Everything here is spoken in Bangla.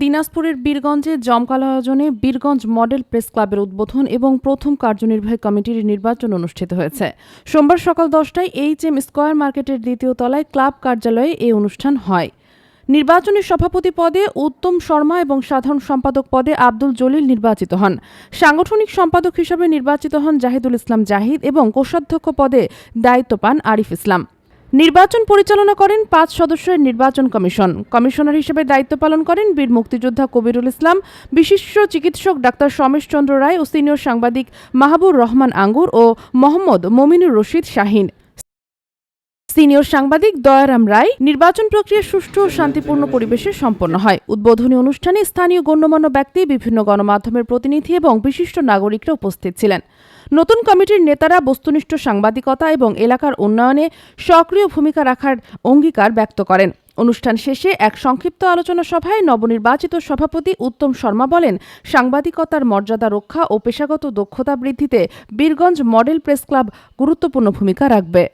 দিনাজপুরের বীরগঞ্জে জমকালো আয়োজনে বীরগঞ্জ মডেল প্রেস ক্লাবের উদ্বোধন এবং প্রথম কার্যনির্বাহী কমিটির নির্বাচন অনুষ্ঠিত হয়েছে। সোমবার সকাল দশটায় এইচ এম স্কয়ার মার্কেটের দ্বিতীয় তলায় ক্লাব কার্যালয়ে এই অনুষ্ঠান হয়। নির্বাচনী সভাপতি পদে উত্তম শর্মা এবং সাধারণ সম্পাদক পদে আব্দুল জলিল নির্বাচিত হন। সাংগঠনিক সম্পাদক হিসেবে নির্বাচিত হন জাহিদুল ইসলাম জাহিদ এবং কোষাধ্যক্ষ পদে দায়িত্ব পান আরিফ ইসলাম। নির্বাচন পরিচালনা করেন পাঁচ সদস্যের নির্বাচন কমিশন। কমিশনার হিসেবে দায়িত্ব পালন করেন বীর মুক্তিযোদ্ধা কবিরুল ইসলাম, বিশিষ্ট চিকিৎসক ডাক্তার সমেশ চন্দ্র রায় ও সিনিয়র সাংবাদিক মাহবুর রহমান আঙ্গুর ও মোহাম্মদ মমিনুর রশিদ শাহিন। সিনিয়র সাংবাদিক দয়ারাম রায়, নির্বাচন প্রক্রিয়া সুষ্ঠু ও শান্তিপূর্ণ পরিবেশে সম্পন্ন হয়। উদ্বোধনী অনুষ্ঠানে স্থানীয় গণ্যমান্য ব্যক্তি, বিভিন্ন গণমাধ্যমের প্রতিনিধি এবং বিশিষ্ট নাগরিকরা উপস্থিত ছিলেন। নতুন কমিটির নেতারা বস্তুনিষ্ঠ সাংবাদিকতা এবং এলাকার উন্নয়নে সক্রিয় ভূমিকা রাখার অঙ্গীকার ব্যক্ত করেন। অনুষ্ঠান শেষে এক সংক্ষিপ্ত আলোচনা সভায় নবনির্বাচিত সভাপতি উত্তম শর্মা বলেন, সাংবাদিকতার মর্যাদা রক্ষা ও পেশাগত দক্ষতা বৃদ্ধিতে বীরগঞ্জ মডেল প্রেস ক্লাব গুরুত্বপূর্ণ ভূমিকা রাখবে।